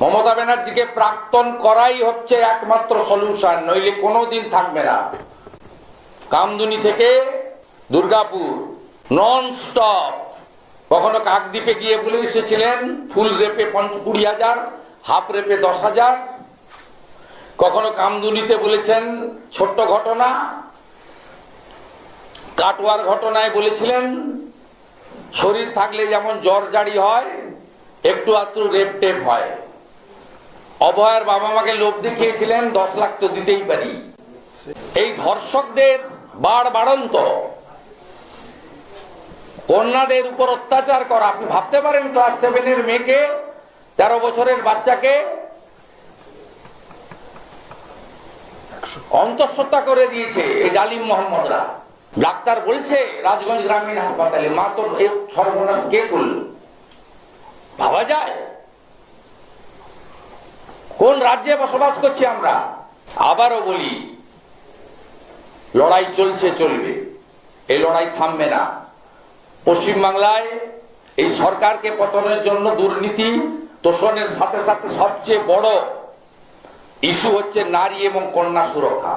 মমতা ব্যানার্জিকে প্রাক্তন করাই হচ্ছে একমাত্র সলিউশন নইলে কোনোদিন থাকবে না। কামদুনি থেকে দুর্গাপুর নন স্টপ কখনো কাকদ্বীপে গিয়ে বলে এসেছিলেন, ফুল রেপে কুড়ি হাজার, হাফ রেপে দশ হাজার। কখনো কামদুনিতে বলেছেন, ছোট্ট ঘটনা। কাটোয়ার ঘটনায় বলেছিলেন, শরীর থাকলে যেমন জ্বর জারি হয়, একটু আত্রু রেপ টেপ হয়। অভয়ের বাবা মাকে লোভ দেখিয়েছিলেন, দশ লাখ তো দিতেই পারি। এই ধর্ষকদের বাড় বাড়ন্ত। কন্যাদের উপর অত্যাচার করা, আপনি ভাবতে পারেন ক্লাস সেভেনের মেয়েকে, তেরো বছরের বাচ্চাকে অন্তঃসত্ত্বা করে দিয়েছে এই ডালিম মোহাম্মদরা। ডাক্তার বলছে, রাজগঞ্জ গ্রামীণ হাসপাতালে মা তো সর্বনাশ কে করল? ভাবা যায়? কোন রাজ্যে বসবাস করছি আমরা? আবারও বলি, লড়াই চলছে, চলবে। এই লড়াই থামবে না। পশ্চিমবাংলায় এই সরকারকে পতনের জন্য দুর্নীতি তোষণের সাথে সাথে সবচেয়ে বড় ইস্যু হচ্ছে নারী এবং কন্যা সুরক্ষা।